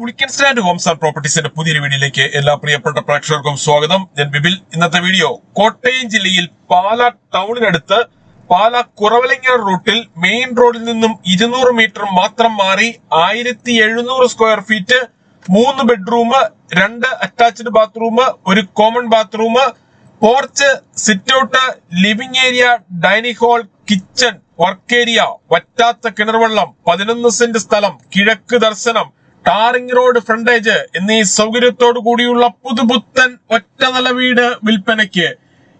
Pulickan stand homes and പ്രോപ്പർട്ടീസിന്റെ പുതിയൊരു വീഡിയോയിലേക്ക് എല്ലാ പ്രിയപ്പെട്ട പ്രേക്ഷകർക്കും സ്വാഗതം. ഞാൻ ബിബിൽ ഇന്നത്തെ വീഡിയോ കോട്ടയം ജില്ലയിൽ പാല ടൗണിനടുത്ത് പാല കുറവലങ്ങ റൂട്ടിൽ മെയിൻ റോഡിൽ നിന്നും ഇരുന്നൂറ് മീറ്റർ മാത്രം മാറി ആയിരത്തി എഴുന്നൂറ് സ്ക്വയർ ഫീറ്റ് മൂന്ന് ബെഡ്റൂം രണ്ട് അറ്റാച്ച്ഡ് ബാത്റൂം ഒരു common bathroom porch sit out living area dining hall kitchen work area വറ്റാത്ത കിണർവെള്ളം പതിനൊന്ന് സെന്റ് സ്ഥലം കിഴക്ക് ദർശനം ടാറിംഗ് റോഡ് ഫ്രണ്ടേജ് എന്നീ സൗകര്യത്തോടു കൂടിയുള്ള പുതുപുത്തൻ ഒറ്റ നില വീട് വിൽപ്പനയ്ക്ക്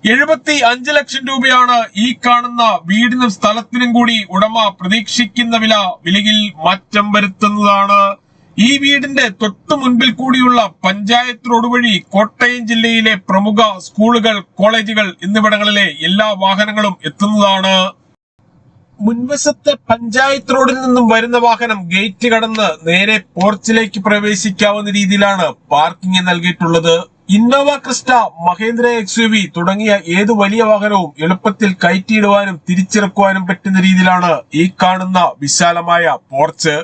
എഴുപത്തി അഞ്ച് ലക്ഷം രൂപയാണ് ഈ കാണുന്ന വീടിനും സ്ഥലത്തിനും കൂടി ഉടമ പ്രതീക്ഷിക്കുന്ന വില വിലയിൽ മാറ്റം വരുത്തുന്നതാണ്. ഈ വീടിന്റെ തൊട്ടു മുൻപിൽ കൂടിയുള്ള പഞ്ചായത്ത് റോഡ് വഴി കോട്ടയം ജില്ലയിലെ പ്രമുഖ സ്കൂളുകൾ കോളേജുകൾ എന്നിവിടങ്ങളിലെ എല്ലാ വാഹനങ്ങളും എത്തുന്നതാണ്. മുൻവശത്തെ പഞ്ചായത്ത് റോഡിൽ നിന്നും വരുന്ന വാഹനം ഗേറ്റ് കടന്ന് നേരെ പോർച്ചിലേക്ക് പ്രവേശിക്കാവുന്ന രീതിയിലാണ് പാർക്കിംഗ് നൽകിയിട്ടുള്ളത്. Innova Crysta Mahindra X U തുടങ്ങിയ ഏത് വലിയ വാഹനവും എളുപ്പത്തിൽ കയറ്റിയിടുവാനും തിരിച്ചിറക്കുവാനും പറ്റുന്ന രീതിയിലാണ് ഈ കാണുന്ന വിശാലമായ പോർച്ച്.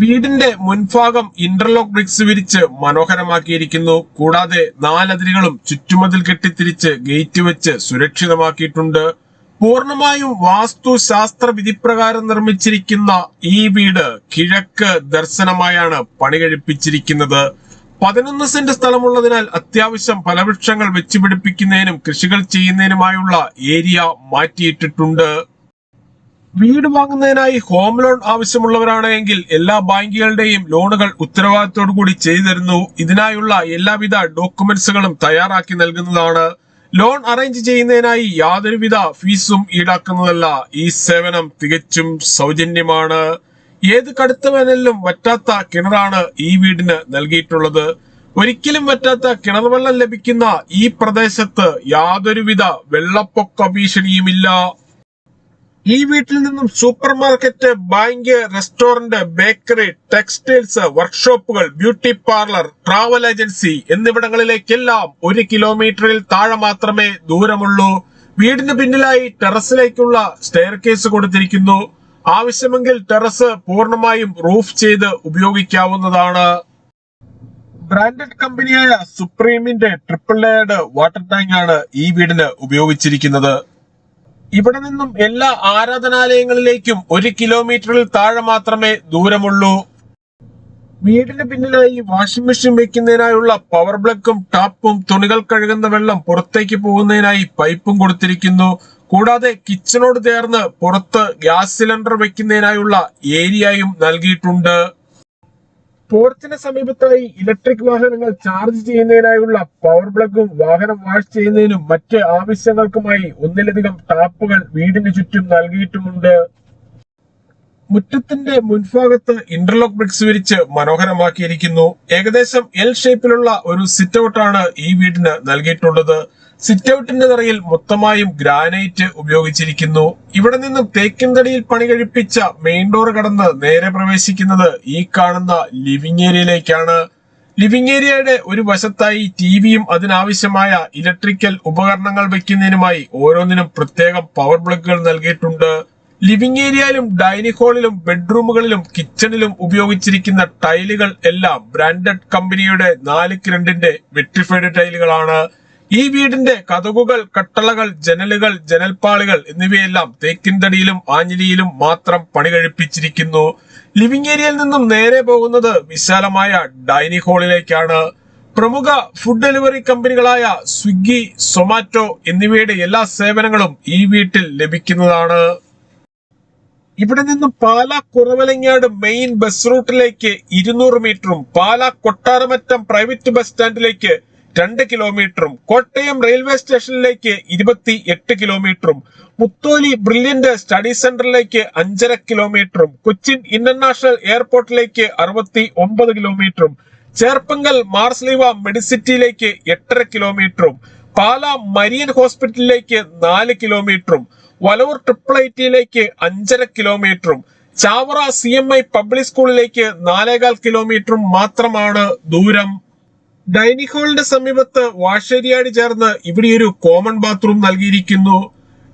വീടിന്റെ മുൻഭാഗം ഇന്റർലോക്ക് ബ്രിക്സ് വിരിച്ച് മനോഹരമാക്കിയിരിക്കുന്നു. കൂടാതെ നാലതിരുകളും ചുറ്റുമതിൽ കെട്ടിത്തിരിച്ച് ഗേറ്റ് വെച്ച് സുരക്ഷിതമാക്കിയിട്ടുണ്ട്. പൂർണമായും വാസ്തുശാസ്ത്ര വിധിപ്രകാരം നിർമ്മിച്ചിരിക്കുന്ന ഈ വീട് കിഴക്ക് ദർശനമായാണ് പണി കഴിപ്പിച്ചിരിക്കുന്നത് പതിനൊന്ന് സെന്റ് സ്ഥലമുള്ളതിനാൽ അത്യാവശ്യം ഫലവൃക്ഷങ്ങൾ വെച്ചുപിടിപ്പിക്കുന്നതിനും കൃഷികൾ ചെയ്യുന്നതിനുമായുള്ള ഏരിയ മാറ്റിയിട്ടിട്ടുണ്ട്. വീട് വാങ്ങുന്നതിനായി ഹോം ലോൺ ആവശ്യമുള്ളവരാണെങ്കിൽ എല്ലാ ബാങ്കുകളുടെയും ലോണുകൾ ഉത്തരവാദിത്തോടു കൂടി ചെയ്തു തരുന്നു ഇതിനായുള്ള എല്ലാവിധ ഡോക്യുമെന്റ്സുകളും തയ്യാറാക്കി നൽകുന്നതാണ്. ലോൺ അറേഞ്ച് ചെയ്യുന്നതിനായി യാതൊരുവിധ ഫീസും ഈടാക്കുന്നതല്ല ഈ സേവനം. തികച്ചും സൗജന്യമാണ്. ഏത് കടുത്ത വേനലിലും വറ്റാത്ത കിണറാണ് ഈ വീടിന് നൽകിയിട്ടുള്ളത്. ഒരിക്കലും വറ്റാത്ത കിണർ വെള്ളം ലഭിക്കുന്ന ഈ പ്രദേശത്ത് യാതൊരുവിധ വെള്ളപ്പൊക്ക ഭീഷണിയുമില്ല. ഈ വീട്ടിൽ നിന്നും super market bank restaurant bakery textiles വർക്ക്ഷോപ്പുകൾ ബ്യൂട്ടി പാർലർ ട്രാവൽ ഏജൻസി എന്നിവിടങ്ങളിലേക്കെല്ലാം ഒരു കിലോമീറ്ററിൽ താഴെ മാത്രമേ ദൂരമുള്ളൂ. വീടിന് പിന്നിലായി ടെറസിലേക്കുള്ള സ്റ്റെയർ കേസ് കൊടുത്തിരിക്കുന്നു. ആവശ്യമെങ്കിൽ ടെറസ് പൂർണമായും റൂഫ് ചെയ്ത് ഉപയോഗിക്കാവുന്നതാണ്. ബ്രാൻഡഡ് കമ്പനിയായ സുപ്രീമിന്റെ ട്രിപ്പിൾ ലെയർഡ് വാട്ടർ ടാങ്ക് ആണ് ഈ വീടിന് ഉപയോഗിച്ചിരിക്കുന്നത്. ഇവിടെ നിന്നും എല്ലാ ആരാധനാലയങ്ങളിലേക്കും ഒരു കിലോമീറ്ററിൽ താഴെ മാത്രമേ ദൂരമുള്ളൂ. വീടിന് പിന്നിലായി വാഷിംഗ് മെഷീൻ വെക്കുന്നതിനായുള്ള പവർ ബ്ലക്കും ടാപ്പും തുണികൾ കഴുകുന്ന വെള്ളം പുറത്തേക്ക് പോകുന്നതിനായി പൈപ്പും കൊടുത്തിരിക്കുന്നു. കൂടാതെ കിച്ചണോട് ചേർന്ന് പുറത്ത് ഗ്യാസ് സിലിണ്ടർ വെക്കുന്നതിനായുള്ള ഏരിയയും നൽകിയിട്ടുണ്ട്. പോർച്ചിന് സമീപത്തായി ഇലക്ട്രിക് വാഹനങ്ങൾ ചാർജ് ചെയ്യുന്നതിനായുള്ള പവർ പ്ലഗും വാഹനം വാഷ് ചെയ്യുന്നതിനും മറ്റ് ആവശ്യങ്ങൾക്കുമായി ഒന്നിലധികം ടാപ്പുകൾ വീടിന് ചുറ്റും നൽകിയിട്ടുമുണ്ട്. മുറ്റത്തിന്റെ മുൻഭാഗത്ത് ഇന്റർലോക്ക് ബ്രിക്സ് വിരിച്ച് മനോഹരമാക്കിയിരിക്കുന്നു. ഏകദേശം എൽ ഷേപ്പിലുള്ള ഒരു സിറ്റ് ഔട്ടാണ് ഈ വീടിന് നൽകിയിട്ടുള്ളത്. സിറ്റ് ഔട്ടിന്റെ നിറയിൽ മൊത്തമായും ഗ്രാനൈറ്റ് ഉപയോഗിച്ചിരിക്കുന്നു. ഇവിടെ നിന്നും തേക്കിൻ തടിയിൽ പണി കഴിപ്പിച്ച മെയിൻ ഡോർ കടന്ന് നേരെ പ്രവേശിക്കുന്നത് ഈ കാണുന്ന ലിവിംഗ് ഏരിയയിലേക്കാണ് ലിവിംഗ് ഏരിയയുടെ ഒരു വശത്തായി ടിവിയും അതിനാവശ്യമായ ഇലക്ട്രിക്കൽ ഉപകരണങ്ങൾ വെക്കുന്നതിനുമായി ഓരോന്നിനും പ്രത്യേകം പവർ ബ്ലോക്കുകൾ നൽകിയിട്ടുണ്ട്. ലിവിംഗ് ഏരിയയിലും ഡൈനിങ് ഹാളിലും ബെഡ്റൂമുകളിലും കിച്ചണിലും ഉപയോഗിച്ചിരിക്കുന്ന ടൈലുകൾ എല്ലാം ബ്രാൻഡഡ് കമ്പനിയുടെ നാല് കിരണ്ടിന്റെ വെട്രിഫൈഡ് ടൈലുകളാണ്. ഈ വീടിന്റെ കതകുകൾ കട്ടളകൾ ജനലുകൾ ജനൽപ്പാളികൾ എന്നിവയെല്ലാം തേക്കിൻതടിയിലും ആഞ്ഞിലിയിലും മാത്രം പണി കഴിപ്പിച്ചിരിക്കുന്നു ലിവിംഗ് ഏരിയയിൽ നിന്നും നേരെ പോകുന്നത് വിശാലമായ ഡൈനിങ് ഹാളിലേക്കാണ്. പ്രമുഖ ഫുഡ് ഡെലിവറി കമ്പനികളായ സ്വിഗ്ഗി സൊമാറ്റോ എന്നിവയുടെ എല്ലാ സേവനങ്ങളും ഈ വീട്ടിൽ ലഭിക്കുന്നതാണ്. ഇവിടെ നിന്നും പാലാ കുറവലങ്ങാട് മെയിൻ ബസ് റൂട്ടിലേക്ക് ഇരുന്നൂറ് മീറ്ററും പാലാ കൊട്ടാരമറ്റം പ്രൈവറ്റ് ബസ് സ്റ്റാൻഡിലേക്ക് രണ്ട് കിലോമീറ്ററും കോട്ടയം റെയിൽവേ സ്റ്റേഷനിലേക്ക് ഇരുപത്തി എട്ട് കിലോമീറ്ററും മുത്തോലി ബ്രില്യന്റ് സ്റ്റഡി സെന്ററിലേക്ക് അഞ്ചര കിലോമീറ്ററും കൊച്ചിൻ ഇന്റർനാഷണൽ എയർപോർട്ടിലേക്ക് അറുപത്തി ഒമ്പത് കിലോമീറ്ററും ചേർപ്പങ്കൽ മാർസ്ലീവ മെഡിസിറ്റിയിലേക്ക് എട്ടര കിലോമീറ്ററും പാല മരിയൻ ഹോസ്പിറ്റലിലേക്ക് നാല് കിലോമീറ്ററും വലവൂർ ട്രിപ്പിൾ ഐ ടിയിലേക്ക് അഞ്ചര കിലോമീറ്ററും Chavara C M I public സ്കൂളിലേക്ക് നാലേകാൽ കിലോമീറ്ററും മാത്രമാണ് ദൂരം. ഡൈനിങ് ഹാളിന്റെ സമീപത്ത് വാഷേരിയാട് ചേർന്ന് ഇവിടെ ഒരു കോമൺ ബാത്റൂം നൽകിയിരിക്കുന്നു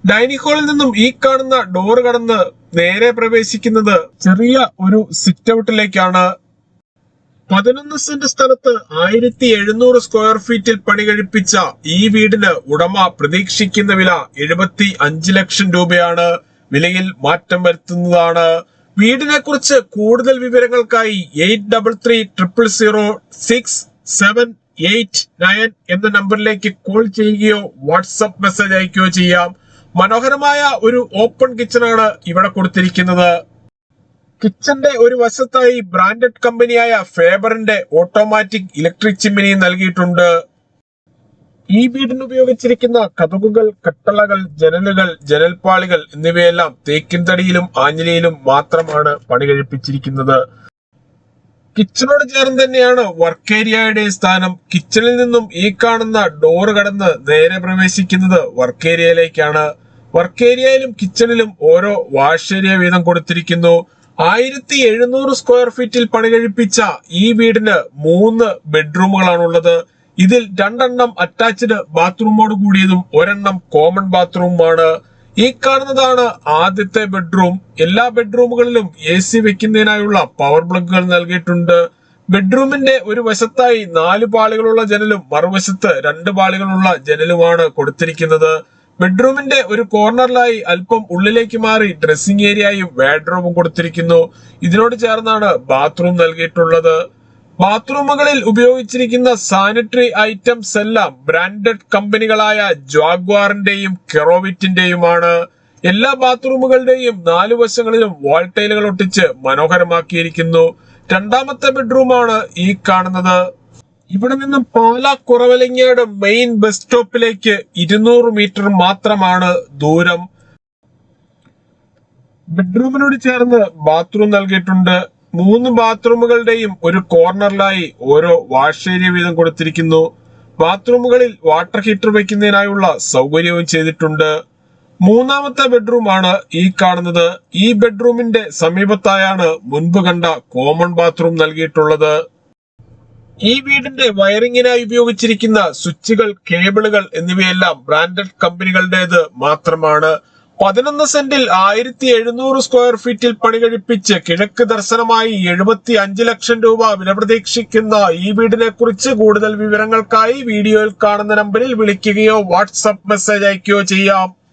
ഡൈനിങ് ഹാളിൽ നിന്നും ഈ കാണുന്ന ഡോർ കടന്ന് നേരെ പ്രവേശിക്കുന്നത് ചെറിയ ഒരു സിറ്റ് ഔട്ടിലേക്കാണ് പതിനൊന്ന് സെന്റ് സ്ഥലത്ത് ആയിരത്തി എഴുന്നൂറ് സ്ക്വയർ ഫീറ്റിൽ പണി കഴിപ്പിച്ച ഈ വീടിന് ഉടമ പ്രതീക്ഷിക്കുന്ന വില എഴുപത്തി അഞ്ച് ലക്ഷം രൂപയാണ്. വിലയിൽ മാറ്റം വരുത്തുന്നതാണ്. വീടിനെ കുറിച്ച് കൂടുതൽ വിവരങ്ങൾക്കായി eight double three triple zero six seven eight nine എന്ന നമ്പറിലേക്ക് കോൾ ചെയ്യുകയോ വാട്സപ്പ് മെസ്സേജ് അയക്കുകയോ ചെയ്യാം. മനോഹരമായ ഒരു ഓപ്പൺ കിച്ചണാണ് ഇവിടെ കൊടുത്തിരിക്കുന്നത്. കിച്ചന്റെ ഒരു വശത്തായി ബ്രാൻഡഡ് കമ്പനിയായ ഫേബറിന്റെ ഓട്ടോമാറ്റിക് ഇലക്ട്രിക് ചിമ്മിനി നൽകിയിട്ടുണ്ട്. ഈ വീടിന് ഉപയോഗിച്ചിരിക്കുന്ന കതകുകൾ കട്ടളകൾ ജനലുകൾ ജനൽപ്പാളികൾ എന്നിവയെല്ലാം തേക്കിൻ തടിയിലും ആഞ്ഞിലിയിലും മാത്രമാണ് പണി കഴിപ്പിച്ചിരിക്കുന്നത്. കിച്ചണോട് ചേർന്ന് തന്നെയാണ് വർക്ക് ഏരിയയുടെ സ്ഥാനം. കിച്ചണിൽ നിന്നും ഈ കാണുന്ന ഡോറ് കടന്ന് നേരെ പ്രവേശിക്കുന്നത് വർക്ക് ഏരിയയിലേക്കാണ് വർക്ക് ഏരിയയിലും കിച്ചണിലും ഓരോ വാഷ് ഏരിയ വീതം കൊടുത്തിരിക്കുന്നു. ആയിരത്തി എഴുന്നൂറ് സ്ക്വയർ ഫീറ്റിൽ പണി കഴിപ്പിച്ച ഈ വീടിന് മൂന്ന് ബെഡ്റൂമുകളാണുള്ളത്. ഇതിൽ രണ്ടെണ്ണം അറ്റാച്ച്ഡ് ബാത്റൂമോട് കൂടിയതും ഒരെണ്ണം കോമൺ ബാത്റൂമാണ്. ഈ കാണുന്നതാണ് ആദ്യത്തെ ബെഡ്റൂം. എല്ലാ ബെഡ്റൂമുകളിലും എ സി വെക്കുന്നതിനായുള്ള പവർ പ്ലഗുകൾ നൽകിയിട്ടുണ്ട്. ബെഡ്റൂമിന്റെ ഒരു വശത്തായി നാല് പാളികളുള്ള ജനലും മറുവശത്ത് രണ്ട് പാളികളുള്ള ജനലുമാണ് കൊടുത്തിരിക്കുന്നത്. ബെഡ്റൂമിന്റെ ഒരു കോർണറിലായി അല്പം ഉള്ളിലേക്ക് മാറി ഡ്രസ്സിംഗ് ഏരിയയും വാഡ്രോബും കൊടുത്തിരിക്കുന്നു. ഇതിനോട് ചേർന്നാണ് ബാത്റൂം നൽകിയിട്ടുള്ളത്. ബാത്റൂമുകളിൽ ഉപയോഗിച്ചിരിക്കുന്ന സാനിറ്ററി ഐറ്റംസ് എല്ലാം ബ്രാൻഡഡ് കമ്പനികളായ ജാഗ്വാറിന്റെയും കെറോവിറ്റിന്റെയുമാണ്. എല്ലാ ബാത്റൂമുകളുടെയും നാലു വശങ്ങളിലും വാൾട്ടൈലുകൾ ഒട്ടിച്ച് മനോഹരമാക്കിയിരിക്കുന്നു. രണ്ടാമത്തെ ബെഡ്റൂമാണ് ഈ കാണുന്നത്. ഇവിടെ നിന്നും പാലാ കുറവലങ്ങയുടെ മെയിൻ ബസ് സ്റ്റോപ്പിലേക്ക് ഇരുന്നൂറ് മീറ്റർ മാത്രമാണ് ദൂരം. ബെഡ്റൂമിനോട് ചേർന്ന് ബാത്റൂം നൽകിയിട്ടുണ്ട്. മൂന്ന് ബാത്റൂമുകളുടെയും ഒരു കോർണറിലായി ഓരോ വാഷ് ഏരിയ വീതം കൊടുത്തിരിക്കുന്നു. ബാത്റൂമുകളിൽ വാട്ടർ ഹീറ്റർ വയ്ക്കുന്നതിനായുള്ള സൗകര്യവും ചെയ്തിട്ടുണ്ട്. മൂന്നാമത്തെ ബെഡ്റൂമാണ് ഈ കാണുന്നത്. ഈ ബെഡ്റൂമിന്റെ സമീപത്തായാണ് മുൻപ് കണ്ട കോമൺ ബാത്റൂം നൽകിയിട്ടുള്ളത്. ഈ വീടിന്റെ വയറിങ്ങിനായി ഉപയോഗിച്ചിരിക്കുന്ന സ്വിച്ചുകൾ കേബിളുകൾ എന്നിവയെല്ലാം ബ്രാൻഡഡ് കമ്പനികളുടേത് മാത്രമാണ്. പതിനൊന്ന് സെന്റിൽ ആയിരത്തി എഴുന്നൂറ് സ്ക്വയർ ഫീറ്റിൽ പണി കഴിപ്പിച്ച് കിഴക്ക് ദർശനമായി എഴുപത്തി അഞ്ച് ലക്ഷം രൂപ വില പ്രതീക്ഷിക്കുന്ന ഈ വീടിനെ കുറിച്ച് കൂടുതൽ വിവരങ്ങൾക്കായി വീഡിയോയിൽ കാണുന്ന നമ്പറിൽ വിളിക്കുകയോ വാട്സപ്പ് മെസ്സേജ് അയക്കുകയോ ചെയ്യാം.